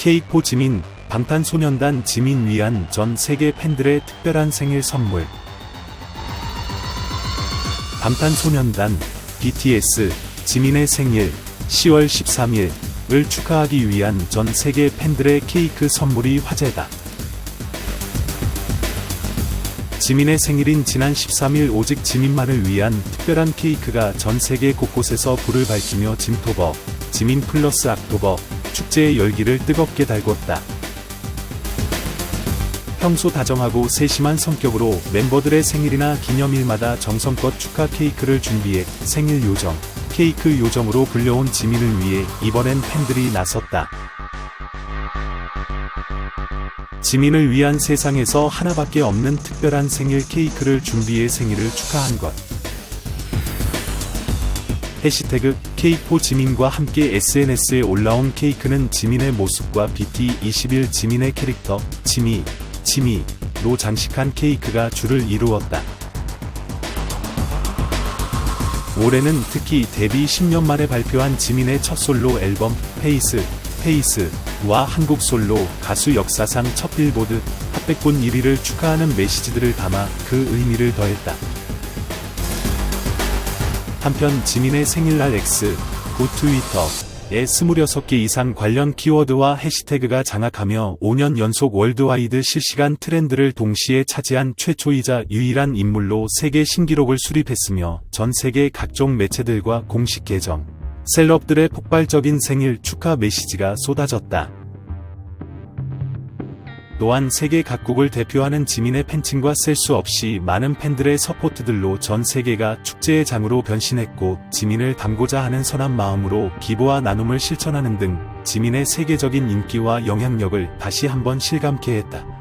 케이포 지민, 방탄소년단 지민 위한 전 세계 팬들의 특별한 생일 선물. 방탄소년단, BTS, 지민의 생일, 10월 13일을 축하하기 위한 전 세계 팬들의 케이크 선물이 화제다. 지민의 생일인 지난 13일 오직 지민만을 위한 특별한 케이크가 전 세계 곳곳에서 불을 밝히며 짐토버, 지민 플러스 악토버, 축제의 열기를 뜨겁게 달궜다. 평소 다정하고 세심한 성격으로 멤버들의 생일이나 기념일마다 정성껏 축하 케이크를 준비해 생일 요정, 케이크 요정으로 불려온 지민을 위해 이번엔 팬들이 나섰다. 지민을 위한 세상에서 하나밖에 없는 특별한 생일 케이크를 준비해 생일을 축하한 것. 해시태그 케이포 지민과 함께 SNS에 올라온 케이크는 지민의 모습과 BT21 지민의 캐릭터 지미, 지미로 장식한 케이크가 줄을 이루었다. 올해는 특히 데뷔 10년 만에 발표한 지민의 첫 솔로 앨범 페이스, 페이스와 한국 솔로 가수 역사상 첫 빌보드 핫백군 1위를 축하하는 메시지들을 담아 그 의미를 더했다. 한편 지민의 생일날 X, 고 트위터에 26개 이상 관련 키워드와 해시태그가 장악하며 5년 연속 월드와이드 실시간 트렌드를 동시에 차지한 최초이자 유일한 인물로 세계 신기록을 수립했으며 전 세계 각종 매체들과 공식 계정, 셀럽들의 폭발적인 생일 축하 메시지가 쏟아졌다. 또한 세계 각국을 대표하는 지민의 팬층과 셀 수 없이 많은 팬들의 서포트들로 전 세계가 축제의 장으로 변신했고 지민을 담고자 하는 선한 마음으로 기부와 나눔을 실천하는 등 지민의 세계적인 인기와 영향력을 다시 한번 실감케 했다.